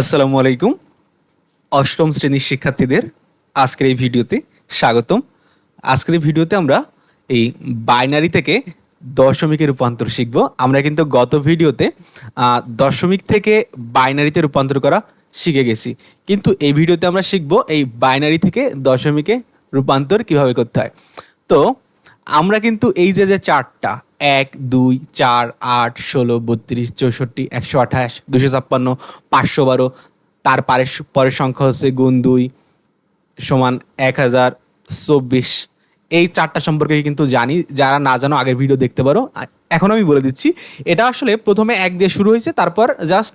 আসসালামু আলাইকুম। অষ্টম শ্রেণির শিক্ষার্থীদের আজকের এই ভিডিওতে স্বাগতম। আজকের এই ভিডিওতে আমরা এই বাইনারি থেকে দশমিকের রূপান্তর শিখব। আমরা কিন্তু গত ভিডিওতে দশমিক থেকে বাইনারিতে রূপান্তর করা শিখে গেছি। কিন্তু এই ভিডিওতে আমরা শিখব এই বাইনারি থেকে দশমিকে রূপান্তর কীভাবে করতে হয়। তো, আমরা কিন্তু এই যে যে চারটা এক, দুই, চার, আট, ষোলো, বত্রিশ, চৌষট্টি, একশো আঠাশ দুশো ছাপ্পান্ন, পাঁচশো বারো। তার পারের পরের সংখ্যা হচ্ছে গুণ দুই সমান এক হাজার চব্বিশ। এই চারটা সম্পর্কে কিন্তু জানি, যারা না জানো, আগের ভিডিও দেখতে পারো। এখন আমি বলে দিচ্ছি, এটা আসলে প্রথমে এক দিয়ে শুরু হয়েছে, তারপর জাস্ট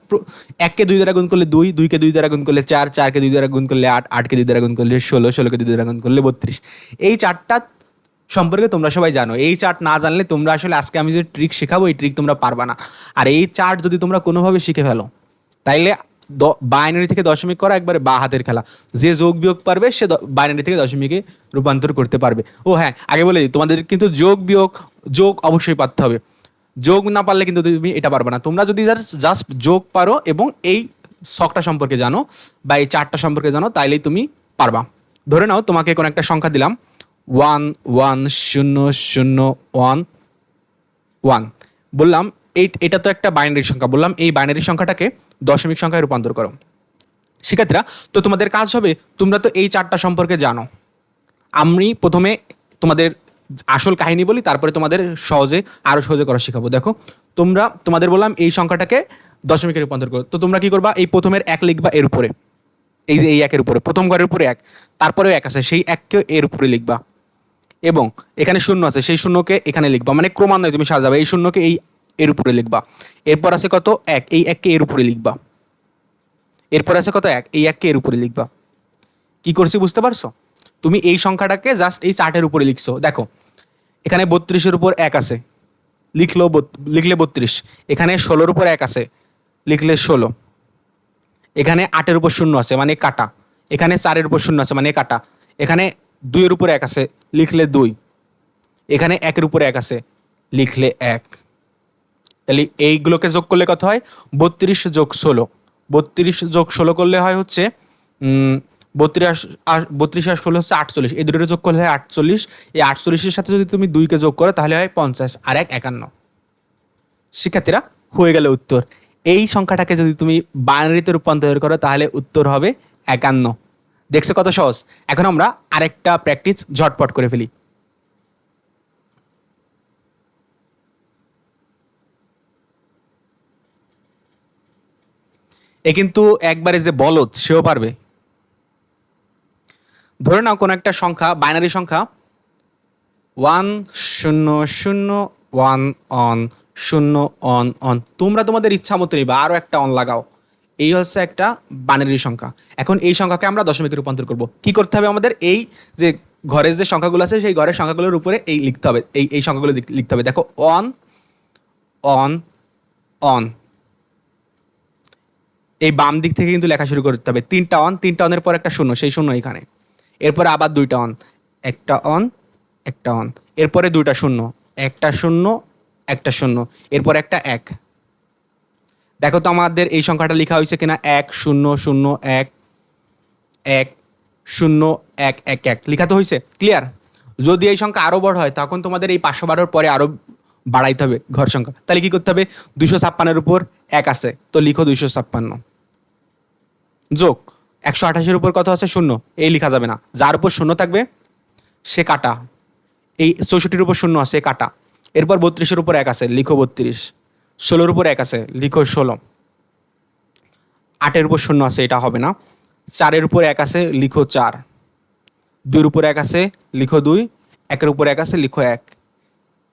এককে দুই দ্বারা গুণ করলে দুই, দুইকে দুই দ্বারা গুণ করলে চার, চারকে দুই দ্বারা গুণ করলে আট, আটকে দুই দ্বারা গুণ করলে ষোলো, ষোলোকে দুই দ্বারা গুণ করলে বত্রিশ। এই চারটা সম্পর্কে তোমরা সবাই জানো। এই চার্ট না জানলে তোমরা আসলে আজকে আমি যে ট্রিক শেখাবো, এই ট্রিক তোমরা পারবা না। আর এই চার্ট যদি তোমরা কোনোভাবে শিখে ফেলো, তাইলে বাইনারি থেকে দশমিক করা, একবারে বা হাতের খেলা। যে যোগ বিয়োগ পারবে, সে বাইনারি থেকে দশমিকে রূপান্তর করতে পারবে। ও হ্যাঁ আগে বলে তোমাদের কিন্তু যোগ বিয়োগ, যোগ অবশ্যই পারতে হবে। যোগ না পারলে কিন্তু তুমি এটা পারবে না। তোমরা যদি জাস্ট যোগ পারো এবং এই শখটা সম্পর্কে জানো বা এই চারটা সম্পর্কে জানো, তাইলেই তুমি পারবা। ধরে নাও, তোমাকে কোনো একটা সংখ্যা দিলাম। ওয়ান ওয়ান, শূন্য শূন্য, ওয়ান ওয়ান। বললাম এই এটা তো একটা বাইনারি সংখ্যা। বললাম, এই বাইনারি সংখ্যাটাকে দশমিক সংখ্যায় রূপান্তর করো। শিক্ষার্থীরা, তো তোমাদের কাজ হবে, তোমরা তো এই চারটা সম্পর্কে জানো। আমি প্রথমে তোমাদের আসল কাহিনী বলি, তারপরে তোমাদের সহজে আরও সহজে করা শেখাবো। দেখো, তোমরা, তোমাদের বললাম, এই সংখ্যাটাকে দশমিকে রূপান্তর করো। তো তোমরা কি করবা, এই প্রথমের এক লিখবা এর উপরে। এই যে এই একের উপরে, প্রথম ঘরের উপরে এক, তারপরেও এক আছে, সেই এককে এর উপরে লিখবা। এবং এখানে শূন্য আছে, সেই শূন্যকে এখানে লিখবা। মানে ক্রমান্বয়ে তুমি সাজাবে, এই শূন্যকে এই এর উপরে লিখবা। এরপর আছে কত? এক, এই এককে এর উপরে লিখবা। এরপর আছে কত? এক, এই এককে এর উপরে লিখবা। কি করছি বুঝতে পারছ? তুমি এই সংখ্যাটাকে জাস্ট এই চার্টের উপরে লিখছো। দেখো, এখানে বত্রিশের উপর এক আছে। লিখলো লিখলে বত্রিশ। এখানে ষোলোর উপর এক আছে। লিখলে ষোলো। এখানে আটের উপর শূন্য আছে মানে কাটা। এখানে চারের উপর শূন্য আছে মানে কাটা। এখানে দুইয়ের উপর এক আছে, লিখলে দুই। এখানে একের উপর এক আছে, লিখলে এক। তাহলে এইগুলোকে যোগ করলে কত হয়? বত্রিশ যোগ ষোলো। বত্রিশ যোগ ষোলো করলে হয় হচ্ছে বত্রিশ আর বত্রিশ আর ষোলো হচ্ছে আটচল্লিশ। এই দুটোকে যোগ করলে হয় আটচল্লিশ। এই আটচল্লিশের সাথে যদি তুমি দুইকে যোগ করো, তাহলে হয় পঞ্চাশ আর এক একান্ন। শিক্ষার্থীরা, হয়ে গেল উত্তর। এই সংখ্যাটাকে যদি তুমি বাইনারিতে রূপান্তর করো, তাহলে উত্তর হবে একান্ন। দেখছ কত সহজ? এখন আমরা আরেকটা প্র্যাকটিস ঝটপট করে ফেলি। এ কিন্তু একবারে যে বলদ, সেও পারবে। ধরে নাও কোনো একটা সংখ্যা বাইনারি সংখ্যা ওয়ান শূন্য শূন্য ওয়ান অন শূন্য অন অন তোমরা তোমাদের ইচ্ছা মতো নিবা আরও একটা অন লাগাও। এই হচ্ছে একটা বাইনারি সংখ্যা। এখন এই সংখ্যাকে আমরা দশমিকে রূপান্তর করব। কি করতে হবে আমাদের? এই যে ঘরের যে সংখ্যাগুলো আছে, সেই ঘরের সংখ্যাগুলোর উপরে এই লিখতে হবে। এই এই সংখ্যাগুলো লিখতে হবে। দেখো অন অন অন এই বাম দিক থেকে কিন্তু লেখা শুরু করতে হবে। তিনটা অন তিনটা অনের পর একটা শূন্য, সেই শূন্য এখানে। এরপরে আবার দুইটা অন একটা অন একটা অন এরপরে দুইটা শূন্য, একটা শূন্য একটা শূন্য। এরপর একটা এক। দেখো তো আমাদের এই সংখ্যাটা লেখা হয়েছে কিনা? এক, শূন্য শূন্য, এক এক, শূন্য, এক এক এক। লেখা তো হয়েছে? ক্লিয়ার যদি এই সংখ্যা আরও বড় হয়, তখন তোমাদের এই পাঁচশো বারোর পরে আরও বাড়াইতে হবে ঘর সংখ্যা। তাহলে কী করতে হবে? দুশো ছাপ্পান্নের উপর এক আছে। তো লিখো দুইশো ছাপ্পান্ন। যোগ। একশো আঠাশের উপর কত আছে? শূন্য। এই লেখা যাবে না। যার উপর শূন্য থাকবে, সে কাটা। এই চৌষট্টির উপর শূন্য আছে কাটা। এরপর বত্রিশের উপর এক আছে। লিখো বত্রিশ। ষোলোর উপর এক আছে, লিখো ষোলো। আটের উপর শূন্য আছে, এটা হবে না। চারের উপর এক আছে, লিখো চার। দুইয়ের উপর এক আছে, লিখো দুই। একের উপর এক আছে, লিখো এক।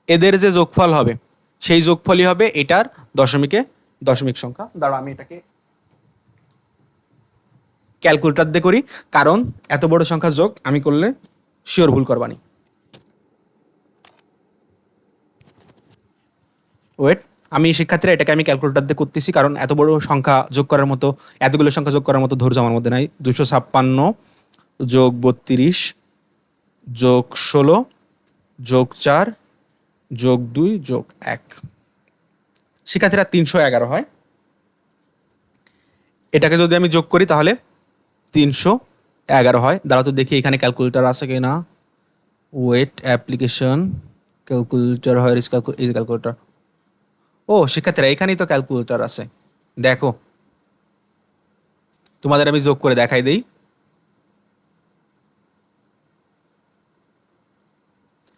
এদের যে যোগফল হবে, সেই যোগফলই হবে এটার দশমিকে দশমিক সংখ্যা। দাঁড়া আমি এটাকে ক্যালকুলেটার দিয়ে করি, কারণ এত বড় সংখ্যা যোগ আমি করলে শিওর ভুল করবানি। ওয়েট আমি শিক্ষার্থীরা এটাকে আমি ক্যালকুলেটার দিয়ে করতেছি, কারণ এত বড় সংখ্যা যোগ করার মতো, এতগুলো সংখ্যা যোগ করার মতো ধৈর্য আমার মধ্যে নাই। দুশো ছাপ্পান্ন যোগ বত্রিশ যোগ ষোলো যোগ চার যোগ দুই যোগ এক। শিক্ষার্থীরা তিনশো এগারো হয়। এটাকে যদি আমি যোগ করি তাহলে তিনশো এগারো হয়। দাঁড়া তো দেখি এখানে ক্যালকুলেটার আছে কি না ওয়েট অ্যাপ্লিকেশন ক্যালকুলেটর হয় ক্যালকুলেটর ও শিক্ষার্থীরা এখানেই তো ক্যালকুলেটর আছে। দেখো। তোমাদের আমি যোগ করে দেখাই দেই।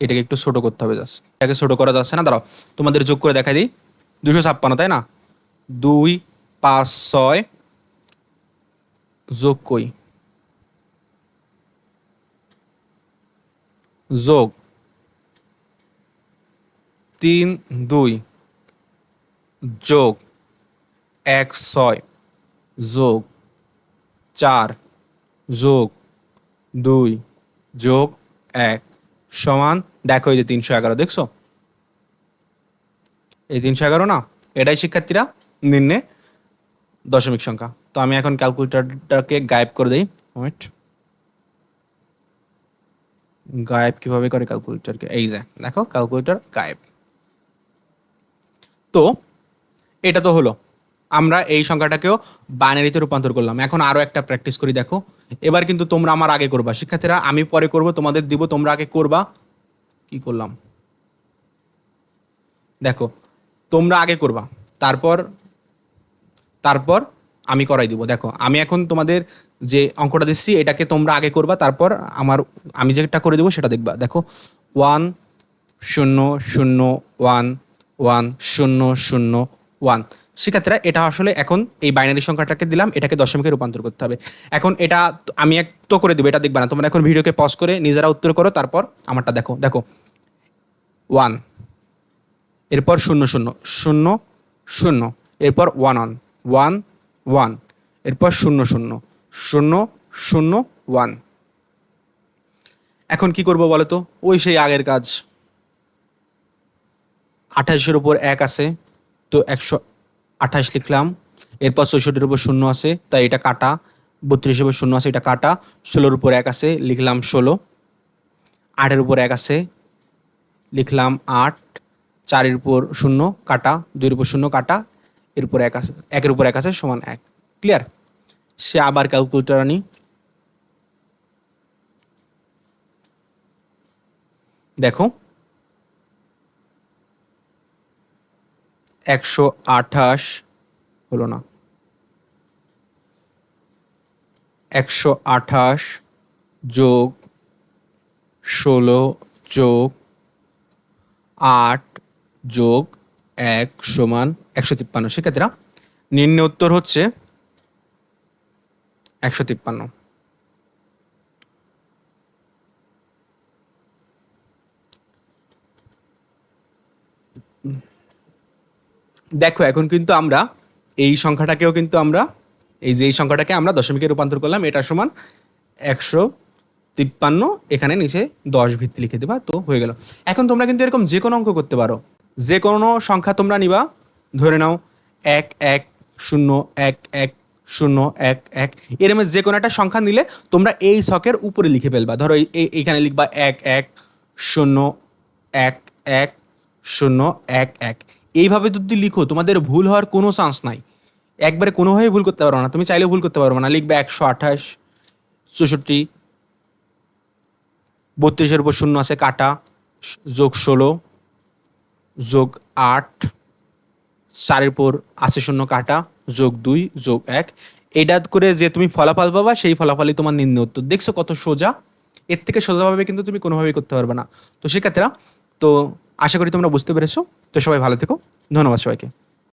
এটাকে একটু ছোট করতে হবে জাস্ট এটাকে ছোট করা যাচ্ছে না, দাঁড়াও। তোমাদের যোগ করে দেখাই দিই। দুশো ছাপ্পান্ন, তাই না? দুই, পাঁচ, ছয় যোগ কই? যোগ। তিন, দুই। যোগ এক ছয়, যোগ চার, যোগ দুই, যোগ এক সমান, দেখো এই যে তিনশো এগারো, দেখছ? এই তিনশো এগারো না, এটাই শিক্ষার্থীরা নিম্নে দশমিক সংখ্যা। তো আমি এখন ক্যালকুলেটরটাকে গায়েব করে দিই। ওয়েট গায়েব কীভাবে করে ক্যালকুলেটরকে? এই যে, দেখো, ক্যালকুলেটর গায়েব। তো এটা তো হলো। আমরা এই সংখ্যাটাকেও বাইনারিতে রূপান্তর করলাম। এখন আরও একটা প্র্যাকটিস করি, দেখো। এবার কিন্তু তোমরা আমার আগে করবা। শিক্ষার্থীরা, আমি পরে করব, তোমাদের দিব, তোমরা আগে করবা। কি করলাম? দেখো, তোমরা আগে করবা। তারপর তারপর আমি করাই দিব। দেখো, আমি এখন তোমাদের যে অঙ্কটা দিচ্ছি, এটাকে তোমরা আগে করবা। তারপর আমার, আমি যেটা করে দেবো, সেটা দেখবা। দেখো ওয়ান শূন্য শূন্য ওয়ান ওয়ান শূন্য শূন্য ওয়ান। শিক্ষার্থীরা, এটা আসলে এখন এই বাইনারি সংখ্যাটাকে দিলাম, এটাকে দশমিকে রূপান্তর করতে হবে। এখন এটা আমি এক তো করে দেবো, এটা দেখবা না। তোমরা এখন ভিডিওকে পজ করে নিজেরা উত্তর করো, তারপর আমারটা দেখো। দেখো, ওয়ান, এরপর শূন্য শূন্য শূন্য শূন্য, এরপর ওয়ান অন ওয়ান ওয়ান, এরপর শূন্য শূন্য শূন্য শূন্য, ওয়ান। এখন কি করব বলো তো? ওই সেই আগের কাজ। আঠাশের উপর এক আছে। তো একশো আঠাশ লিখলাম। এরপর চৌষট্টির উপর শূন্য আছে, তাই এটা কাটা। বত্রিশের উপর শূন্য আছে, এটা কাটা। ষোলোর উপর এক আছে, লিখলাম ষোলো। আটের উপর এক আছে, লিখলাম আট। চারের উপর শূন্য, কাটা। দুইয়ের উপর শূন্য, কাটা। এর উপর এক আছে, একের উপর এক আছে, সমান এক। ক্লিয়ার সে আবার ক্যালকুলেটার আনি। দেখো একশো আঠাশ হলো না। একশো আঠাশ যোগ ষোলো যোগ আট যোগ এক সমান একশো তিপ্পান্ন। শিক্ষার্থীরা নিম্ন উত্তর হচ্ছে একশো তিপ্পান্ন। দেখো, এখন কিন্তু আমরা এই সংখ্যাটাকেও কিন্তু আমরা, এই যে এই সংখ্যাটাকে আমরা দশমিকে রূপান্তর করলাম, এটা সমান একশো তিপ্পান্ন, এখানে নিচে দশ ভিত্তি লিখে দেবা, তো হয়ে গেল। এখন তোমরা কিন্তু এরকম যে কোনো অঙ্ক করতে পারো। যে কোনো সংখ্যা তোমরা নিবা, ধরে নাও এক এক, শূন্য, এক এক, শূন্য, এক এক। এরম যে কোনো একটা সংখ্যা নিলে তোমরা এই ছকের উপরে লিখে ফেলবা। ধরো এই- এই এইখানে লিখবা এক এক, শূন্য, এক এক, শূন্য, এক এক। এইভাবে যদি লিখো, তোমাদের ভুল হওয়ার কোনো চান্স নাই। একবারে কোনোভাবে ভুল করতে পারো না। তুমি চাইলেও ভুল করতে পারবে না। লিখবে একশো আঠাশ, চৌষট্টি, বত্রিশের উপর শূন্য আছে কাটা, যোগ ষোলো, যোগ আট, চারের উপর আছে শূন্য কাটা, যোগ দুই, যোগ এক। এটা করে যে তুমি ফলাফল পাবা, সেই ফলাফলই তোমার নিম্ন উত্তর। দেখছ কত সোজা? এর থেকে সোজাভাবে কিন্তু তুমি কোনোভাবেই করতে পারবে না। তো শিক্ষার্থীরা তো আশা করি তোমরা বুঝতে পেরেছ। তো সবাই ভালো থেকো। ধন্যবাদ সবাইকে।